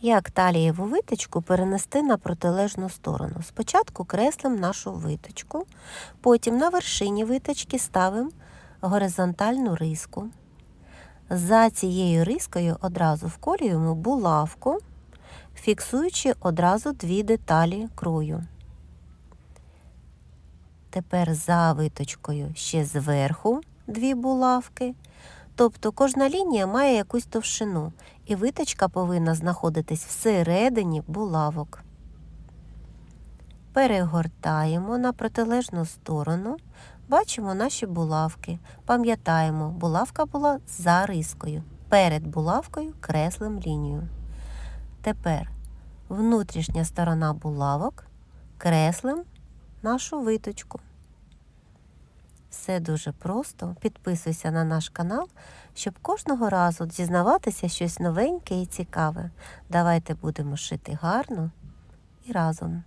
Як талієву виточку перенести на протилежну сторону? Спочатку креслимо нашу виточку, потім на вершині виточки ставимо горизонтальну риску. За цією рискою одразу вколюємо булавку, фіксуючи одразу дві деталі крою. Тепер за виточкою ще зверху дві булавки. Тобто кожна лінія має якусь товщину, і виточка повинна знаходитись всередині булавок. Перегортаємо на протилежну сторону, бачимо наші булавки. Пам'ятаємо, булавка була за рискою. Перед булавкою креслим лінію. Тепер внутрішня сторона булавок креслим нашу виточку. Все дуже просто. Підписуйся на наш канал, щоб кожного разу дізнаватися щось новеньке і цікаве. Давайте будемо шити гарно і разом.